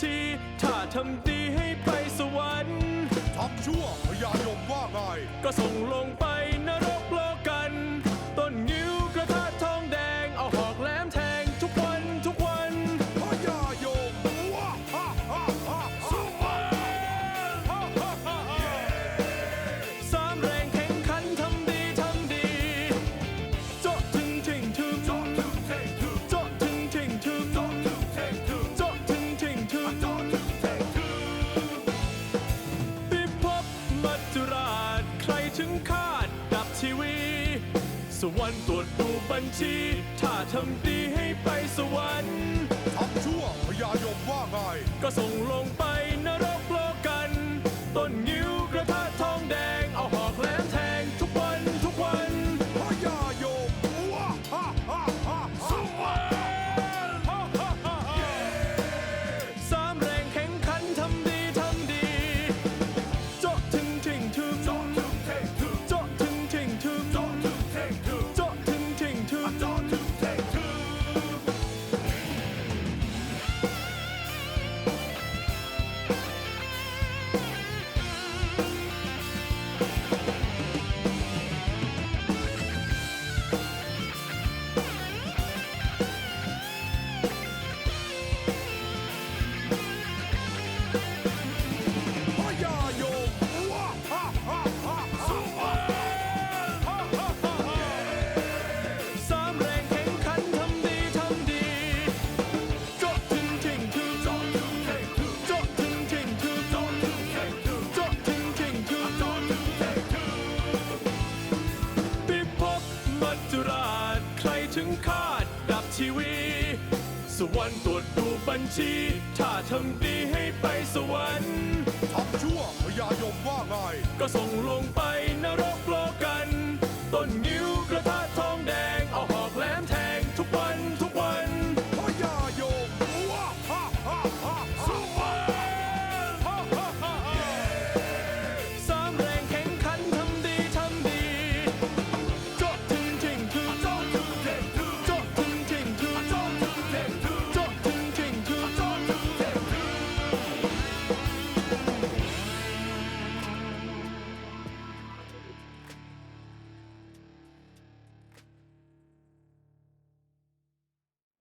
ชีถ้าทำดีให้ไปสวรรค์ทำชั่วพญายมว่าไง ก็ส่งลงไป วรรค์ตรวจดูบัญชี ถ้าทำดีให้ไปสวรรค์ทำชั่วพญายมว่าไงก็ส่งลงไปนรกโลกัน ต้นงิ้ สวรรค์ตรวจดูบัญชี ถ้าทำดีให้ไปสวรรค์ ทำชั่วพญายมว่าไง ก็ส่งลงไปนรกโลกัน ต้นงิ้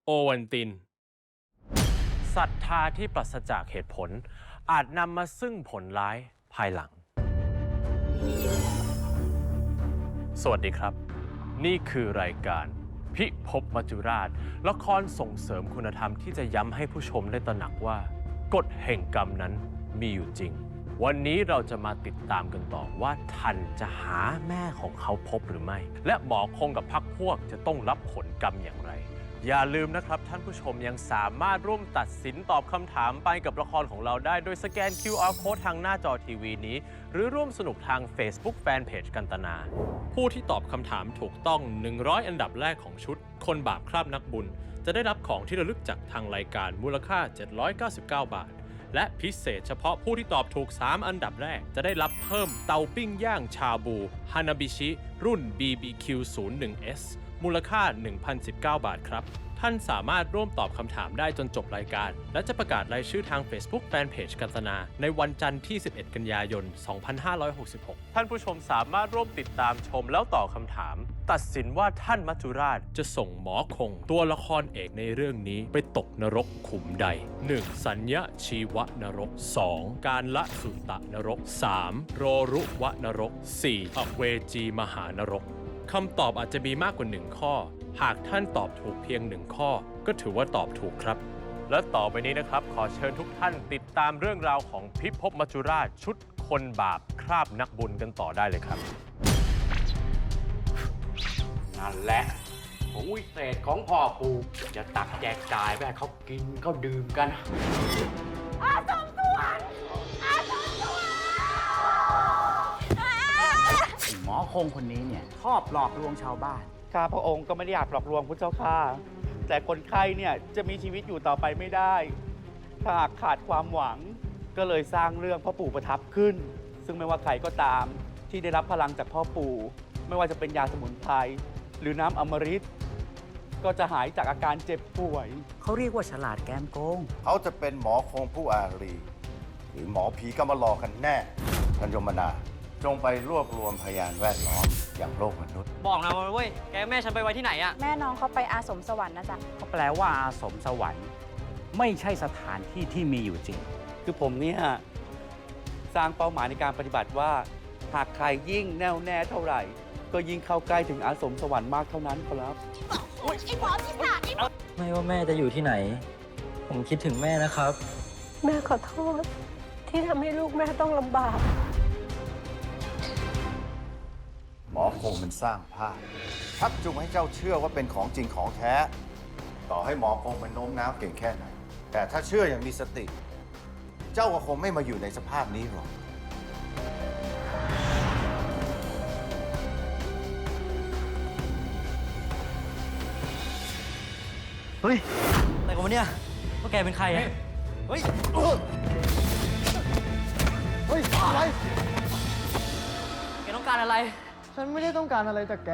โอวันตินศรัทธาที่ปราศจากเหตุผล อาจนำมาซึ่งผลร้ายภายหลัง สวัสดีครับ นี่คือรายการ พิภพมัจจุราช ละครส่งเสริมคุณธรรมที่จะย้ำให้ผู้ชมได้ตระหนักว่า กฎแห่งกรรมนั้นมีอยู่จริง วันนี้เราจะมาติดตามกันต่อว่าทันจะหาแม่ของเขาพบหรือไม่ และหมอคงกับพักพวกจะต้องรับผลกรรมอย่างไร อย่าลืมนะครับ ท่านผู้ชมยังสามารถร่วมตัดสินตอบคำถามไปกับละครของเราได้ โดยสแกน QR Code ทางหน้าจอทีวีนี้ หรือร่วมสนุกทาง Facebook Fanpage กันตนา ผู้ที่ตอบคำถามถูกต้อง 100 อันดับแรกของชุด คนบาปคราบนักบุญ จะได้รับของที่ระลึกจากทางรายการมูลค่า 799 บาท และพิเศษเฉพาะผู้ที่ตอบถูก 3 อันดับแรก จะได้รับเพิ่มเตาปิ้งย่างชาบูฮานาบิชิรุ่น BBQ 01S มูลค่า 1,019 บาทครับ ท่านสามารถร่วมตอบคำถามได้จนจบรายการ และจะประกาศรายชื่อทาง Facebook Fanpage กันตนา ในวันจันทร์ที่ 11 กันยายน 2566 ท่านผู้ชมสามารถร่วมติดตามชมแล้วตอบคำถาม ตัดสินว่าท่านมัจจุราชจะส่งหมอคง ตัวละครเอกในเรื่องนี้ไปตกนรกขุมใด 1. สัญญาชีวนรก 2. การละสุตะนรก 3. โรรุวะนรก 4. อเวจีมหานรก คำตอบอาจจะมีมากกว่าหนึ่งข้อ หากท่านตอบถูกเพียงหนึ่งข้อ ก็ถือว่าตอบถูกครับ และต่อไปนี้นะครับ ขอเชิญทุกท่านติดตามเรื่องราวของพิภพมัจจุราชชุดคนบาปคราบนักบุญกันต่อได้เลยครับ นั่นแหละของวิเศษของพ่อปู่จะตักแจกจ่ายไปให้เขากินเขาดื่มกันหมอ คงคนนี้เนี่ยชอบหลอกลวงชาวบ้าน ข้าพระองค์ก็ไม่ได้อยากหลอกลวงพระเจ้าค่ะ แต่คนไข้เนี่ยจะมีชีวิตอยู่ต่อไปไม่ได้ ถ้าหากขาดความหวังก็เลยสร้างเรื่องพ่อปู่ประทับขึ้น ซึ่งไม่ว่าใครก็ตามที่ได้รับพลังจากพ่อปู่ ไม่ว่าจะเป็นยาสมุนไพรหรือน้ำอมฤตก็จะหายจากอาการเจ็บป่วย เขาเรียกว่าฉลาดแกมโกง เขาจะเป็นหมอคงผู้อารี หรือหมอผีก็มารอกันแน่ท่านยมนา จงไปรวบรวมพยานแวดล้อมอย่างโลกมนุษย์ บอกนะเว้ย แกแม่ฉันไปไว้ที่ไหนอะแม่น้องเขาไปอาสมสวรรค์นะจ๊ะ ก็แปลว่าอาสมสวรรค์ ไม่ใช่สถานที่ที่มีอยู่จริง คือผมเนี่ยสร้างเป้าหมายในการปฏิบัติว่า หากใครยิ่งแน่วแน่เท่าไหร่ ก็ยิ่งเข้าใกล้ถึงอาสมสวรรค์มากเท่านั้นครับไม่ว่าแม่จะอยู่ที่ไหน ผมคิดถึงแม่นะครับ แม่ขอโทษ ที่ทำให้ลูกแม่ต้องลำบาก มอคงมันสร้างภาพชักจูงให้เจ้าเชื่อว่าเป็นของจริงของแท้ ต่อให้หมอคงมันโน้มน้าวเก่งแค่ไหน แต่ถ้าเชื่ออย่างมีสติ เจ้าก็คงไม่มาอยู่ในสภาพนี้หรอกเฮ้ยอะไรกันวะเนี่ยพวกแกเป็นใครอะเฮ้ย เฮ้ยอะไร แกต้องการอะไร ฉันไม่ได้ต้องการอะไรจากแก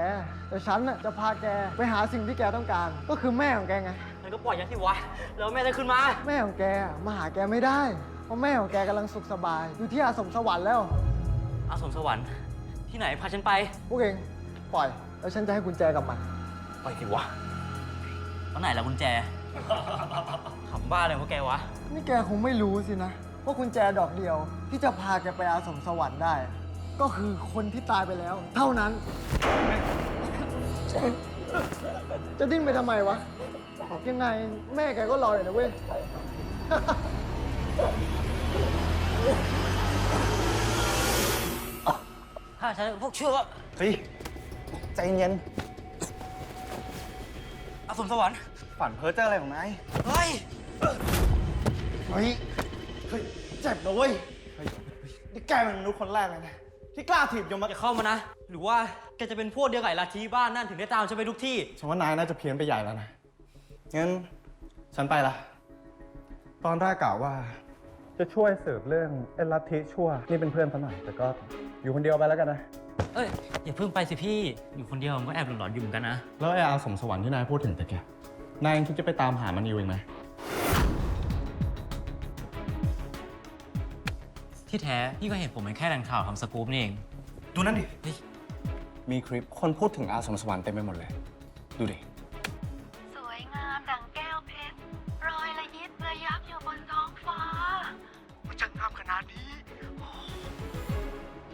แต่ฉันน่ะจะพาแกไปหาสิ่งที่แกต้องการ ก็คือแม่ของแกไง มันก็ปล่อยยันที่วะ แล้วแม่จะขึ้นมา แม่ของแกมาหาแกไม่ได้ เพราะแม่ของแกกำลังสุขสบาย อยู่ที่อาสมสวรรค์แล้ว อาสมสวรรค์ที่ไหนพาฉันไป พวกเองปล่อย แล้วฉันจะให้กุญแจกับมัน ไปสิวะตอนไหนล่ะกุญแจ ขำบ้าเลยพวกแกวะ นี่แกคงไม่รู้สินะว่ากุญแจดอกเดียวที่จะพาแกไปอาสมสวรรค์ได้ ก็คือคนที่ตายไปแล้ว เท่านั้น จะดิ้นไปทำไมวะยังไงแม่แกก็รออยู่นะเว้ย ถ้าฉันพวกเชื่อว่าเฮ้ย ใจเย็นอาสมสวรรค์ฝันเพ้อเจ้ออะไรของนาย เฮ้ย เฮ้ย เฮ้ย เจ็บนะเว้ย เฮ้ย นี่แกเป็นมนุษย์คนแรกเลยนะ ที่กล้าถีบยมมาแกเข้ามานะ หรือว่าแกจะเป็นพวกเดียวกับไอ้ลัทธิบ้านนั่นถึงได้ตามฉันไปทุกที่ ฉันว่านายน่าจะเพี้ยนไปใหญ่แล้วนะ งั้น ฉันไปละ ตอนแรกกล่าวว่า จะช่วยสืบเรื่องเอลัทธิชั่ว นี่เป็นเพื่อนซะหน่อย แต่ก็อยู่คนเดียวไปแล้วกันนะ เอ้ย อย่าเพิ่งไปสิพี่ อยู่คนเดียวมันก็แอบหลอนๆอยู่เหมือนกันนะ แล้วไอ้อาสมสวรรค์ที่นายพูดถึงแต่แก นายยังคิดจะไปตามหามันอยู่อีกไหม ที่แท้พี่ก็เห็นผมเป็นแค่แหล่งข่าวทำสกู๊ปนี่เอง ดูนั่นดิเฮ้ยมีคลิปคนพูดถึงอาสมสวรรค์เต็มไปหมดเลย ดูดิ สวยงามดังแก้วเพชร รอยละยิบระยับอยู่บนท้องฟ้า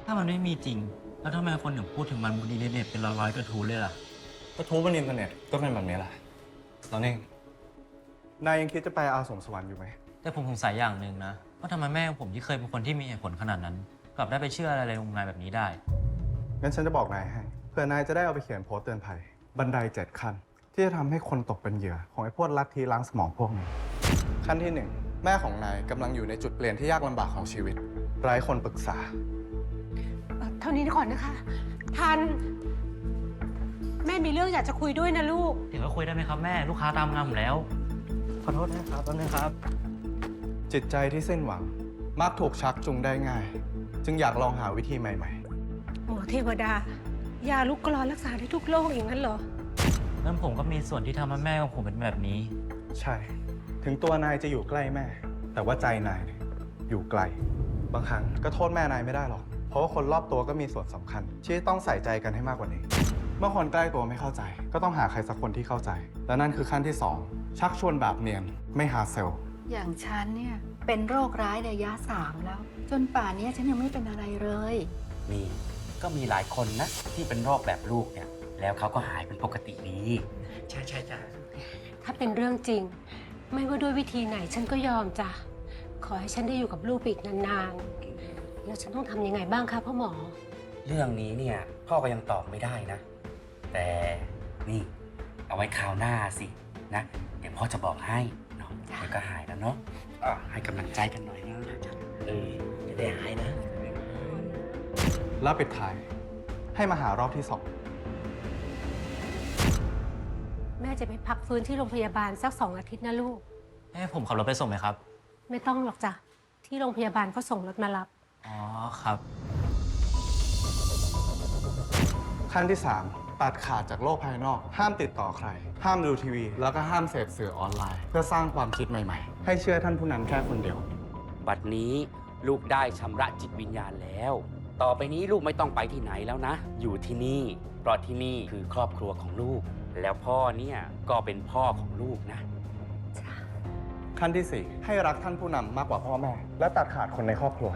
ถ้ามันไม่มีจริง แล้วทำไมคนถึงพูดถึงมันบนอินเทอร์เน็ตเป็นร้อยๆกระทู้เลยล่ะก็ทูบนอินเทอร์เน็ตก็เป็นแบบนี้แหละแล้วนี่นายยังคิดจะไปอาสมสวรรค์อยู่ไหม แต่ผมสงสัยอย่างหนึ่งนะ ว่าทำไมแม่ของผมที่เคยเป็นคนที่มีเหตุผลขนาดนั้น กลับได้ไปเชื่ออะไรๆงมงายแบบนี้ได้ งั้นฉันจะบอกนายให้เผื่อนายจะได้เอาไปเขียนโพสต์เตือนภัย บันไดเจ็ดขั้น ที่จะทำให้คนตกเป็นเหยื่อของไอ้พวกลัทธิล้างสมองพวกนี้ ขั้นที่หนึ่งแม่ของนายกำลังอยู่ในจุดเปลี่ยนที่ยากลำบากของชีวิต ไร้คนปรึกษาเท่านี้ก่อนนะคะ ทัน แม่มีเรื่องอยากจะคุยด้วยนะลูกเดี๋ยวก็คุยได้ไหมครับแม่ลูกค้าตามงานผมแล้ว ขอโทษนะครับแป๊บนึงครับ จิตใจที่สิ้นหวัง มักถูกชักจูงได้ง่าย จึงอยากลองหาวิธีใหม่หมอเทวดา ยาลูกกรอนรักษาได้ทุกโรคอย่างนั้นเหรองั้นผมก็มีส่วนที่ทำให้แม่ของผมเป็นแบบนี้ ๆ ใช่ ถึงตัวนายจะอยู่ใกล้แม่ แต่ว่าใจนายเนี่ยอยู่ไกล บางครั้งก็โทษแม่นายไม่ได้หรอก เพราะว่าคนรอบตัวก็มีส่วนสำคัญ ที่ต้องใส่ใจกันให้มากกว่านี้ เมื่อคนใกล้ตัวไม่เข้าใจ ก็ต้องหาใครสักคนที่เข้าใจ และนั่นคือขั้นที่สองชักชวนแบบเนียนไม่หาเซล อย่างฉันเนี่ยเป็นโรคร้ายระยะสามแล้ว จนป่านนี้ฉันยังไม่เป็นอะไรเลย นี่ก็มีหลายคนนะ ที่เป็นโรคแบบลูกเนี่ย แล้วเขาก็หายเป็นปกติดี ใช่ใช่จ้ะถ้าเป็นเรื่องจริง ไม่ว่าด้วยวิธีไหนฉันก็ยอมจ้ะขอให้ฉันได้อยู่กับลูกไปอีกนานๆ แล้วฉันต้องทำยังไงบ้างคะพ่อหมอ เรื่องนี้เนี่ยพ่อก็ยังตอบไม่ได้นะ แต่นี่ เอาไว้คราวหน้าสินะ เดี๋ยวพ่อจะบอกให้ เนาะเดี๋ยวก็หายแล้วเนาะอะให้กำลังใจกันหน่อยนะเออจะได้หายนะ แล้วปิดท้าย ให้มาหารอบที่สอง แม่จะไปพักฟื้นที่โรงพยาบาลสักสองอาทิตย์นะลูก แม่ผมขับรถไปส่งไหมครับ ไม่ต้องหรอกจ้ะ ที่โรงพยาบาลเขาส่งรถมารับ อ๋อครับ ขั้นที่ ตัดขาดจากโลกภายนอก ห้ามติดต่อใคร ห้ามดูทีวี แล้วก็ห้ามเสพสื่อออนไลน์ เพื่อสร้างความคิดใหม่ๆ ให้เชื่อท่านผู้นั้นแค่คนเดียว บัดนี้ลูกได้ชำระจิตวิญญาณแล้ว ต่อไปนี้ลูกไม่ต้องไปที่ไหนแล้วนะ อยู่ที่นี่เพราะที่นี่คือครอบครัวของลูก แล้วพ่อเนี่ยก็เป็นพ่อของลูกนะ ขั้นที่4ให้รักท่านผู้นำมากกว่าพ่อแม่ และตัดขาดคนในครอบครัว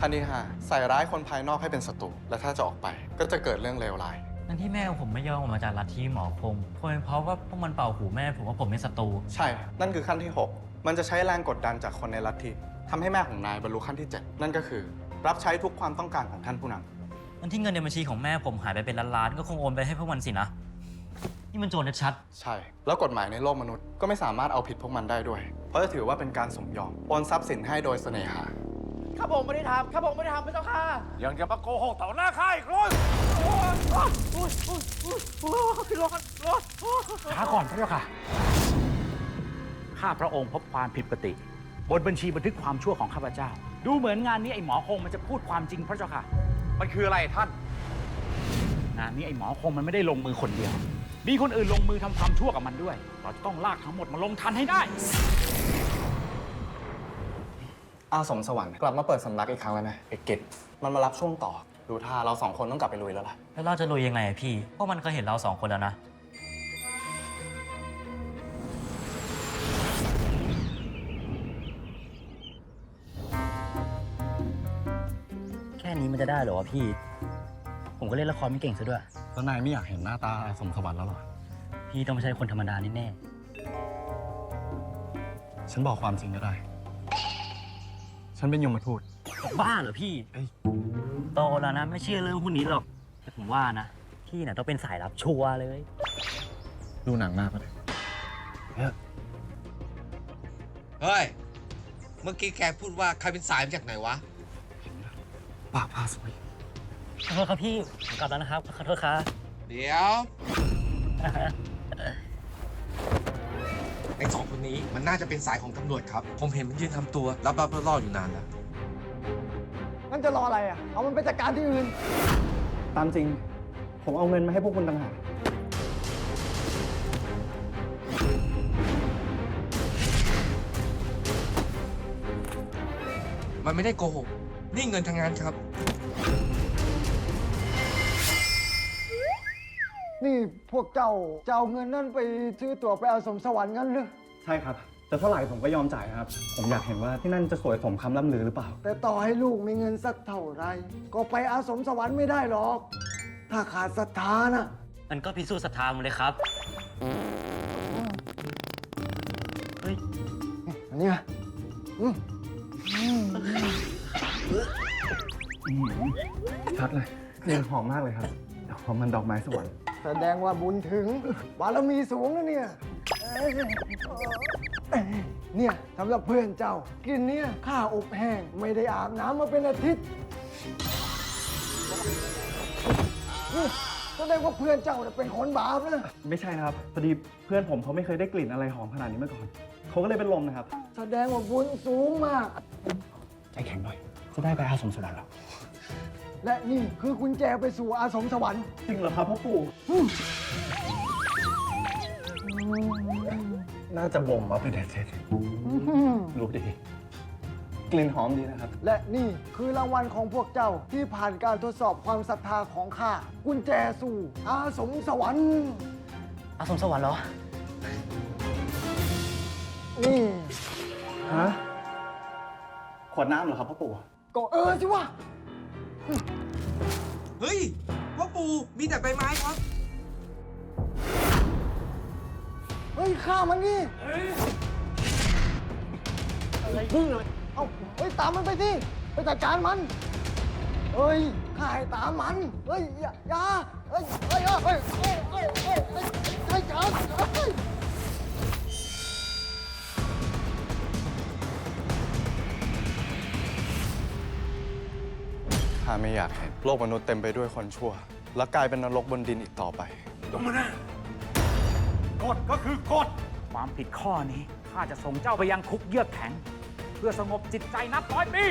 ขั้นที่5ใส่ร้ายคนภายนอกให้เป็นศัตรูและถ้าจะออกไป ก็จะเกิดเรื่องเลวร้าย นั่นที่แม่ผมไม่ยอมออกมาจากลัทธิหมอคงคงเป็นเพราะว่าพวกมันเป่าหูแม่ผมว่าผมเป็นศัตรูใช่ นั่นคือขั้นที่ 6 มันจะใช้แรงกดดันจากคนในลัทธิทำให้แม่ของนายบรรลุขั้นที่ 7 นั่นก็คือ รับใช้ทุกความต้องการของท่านผู้นำนั่นที่เงินในบัญชีของแม่ผมหายไปเป็นล้านๆก็คงโอนไปให้พวกมันสินะ นี่มันโจรชัดใช่ แล้วกฎหมายในโลกมนุษย์ก็ไม่สามารถเอาผิดพวกมันได้ด้วย เพราะจะถือว่าเป็นการสมยอมโอนทรัพย์สินให้โดยเสน่หา ข้าพระองค์ไม่ได้ทำข้าพระองค์ไม่ได้ทำพระเจ้าค่ะยังจะมาโกหกต่อหน้าข้าอีกเลยช้าก่อนพระเจ้าค่ะ ข้าพระองค์พบความผิดปกติ บนบัญชีบันทึกความชั่วของข้าพเจ้า ดูเหมือนงานนี้ไอ้หมอคงมันจะพูดความจริงพระเจ้าค่ะ มันคืออะไรท่าน งานนี้ไอ้หมอคงมันไม่ได้ลงมือคนเดียว มีคนอื่นลงมือทำความชั่วกับมันด้วย เราจะต้องลากทั้งหมดมาลงทันให้ได้ อาสมสวรรค์กลับมาเปิดสำนักอีกครั้งแล้วนะเอกกิจมันมารับช่วงต่อ ดูท่าเราสองคนต้องกลับไปลุยแล้วล่ะๆแล้วเราจะลุยยังไงอะพี่ พวกมันเคยเห็นเราสองคนแล้วนะ แค่นี้มันจะได้เหรอวะพี่ ผมก็เล่นละครไม่เก่งซะด้วย แล้วนายไม่อยากเห็นหน้าตาอาสมสวรรค์แล้วเหรอ พี่ต้องไม่ใช่คนธรรมดาแน่ฉันบอกความจริงก็ได้ ฉันเป็นยมทูตๆบ้าเหรอพี่โตแล้วนะ ไม่เชื่อเรื่องพวกนี้หรอก แต่ผมว่านะ พี่น่ะต้องเป็นสายลับชัวร์เลย ดูหนังมากก็ได้เฮ้ย เมื่อกี้แกพูดว่าใครเป็นสายมาจากไหนวะปากพาสวยขอโทษครับพี่ผมกลับแล้วนะครับ ขอโทษครับ เดี๋ยวไอ้สอง คนนี้ มันน่าจะเป็นสายของตำรวจครับ ผมเห็นมันยืนทำตัวรับรับล่อๆอยู่นานแล้ว งั้นจะรออะไรอะ เอามันไปจัดการที่อื่น ตามจริง ผมเอาเงินมาให้พวกคุณต่างหาก มันไม่ได้โกหก นี่เงินทางงานครับ นี่พวกเจ้าจะเอาเงินนั่นไปซื้อตั๋วไปอาสมสวรรค์งั้นหรือ ใช่ครับแต่เท่าไหร่ผมก็ยอมจ่ายครับ ผมอยากเห็นว่าที่นั่นจะสวยสมคำล่ำลือหรือเปล่า แต่ต่อให้ลูกมีเงินสักเท่าไร ก็ไปอาสมสวรรค์ไม่ได้หรอก ถ้าขาดศรัทธานะ มันก็พิสูจน์ศรัทธาผมเลยครับ เฮ้ย อันนี้มาอืมชัดเลยกลิ่นหอมมากเลยครับหอมมันดอกไม้สวรรค์แสดงว่าบุญถึงบารมีสูงนะเนี่ย เอ้ยเอ้ยเนี่ยสำหรับเพื่อนเจ้า กินเนี่ยข้าอบแห้งไม่ได้อาบน้ำมาเป็นอาทิตย์นี่แสดงว่าเพื่อนเจ้าเนี่ยเป็นคนบาปนะไม่ใช่นะครับพอดีเพื่อนผมเขาไม่เคยได้กลิ่นอะไรหอมขนาดนี้มาก่อนเขาก็เลยเป็นลมนะครับ แสดงว่าบุญสูงมาก ใจแข็งหน่อย จะได้ไปอาสมสวรรค์แล้วและนี่คือกุญแจไปสู่อาสมสวรรค์จริงเหรอครับพ่อปู่ น่าจะบ่มมาเป็นเด็ดเสร็จรู้ดี กลิ่นหอมดีนะครับ และนี่คือรางวัลของพวกเจ้าที่ผ่านการทดสอบความศรัทธาของข้ากุญแจสู่อาสมสวรรค์อาสมสวรรค์เหรอ นี่ฮะขวดน้ำเหรอครับพ่อปู่ก็เออสิวะ เฮ้ยพ่อปู่มีแต่ใบไม้ครับ ฮ้ยฆ่ามันนี่อะไรพึ่งเลยเอ้าเฮ้ยตามมันไปสิไปจัดการมันเฮ้ยข้าให้ตามมันเฮ้ยอย่าอย่าเฮ้ยเฮ้ยเฮ้ยเฮ้ยเฮ้ยเฮ้ยเฮ้ยเฮ้ยเฮ้ยข้าไม่อยากเห็นโลกมนุษย์เต็มไปด้วยคนชั่ว และกลายเป็นนรกบนดินอีกต่อไปลงมานะ กฎก็คือกฎ ความผิดข้อนี้ข้าจะส่งเจ้าไปยังคุกเยือกแข็ง เพื่อสงบจิตใจนับร้อยปี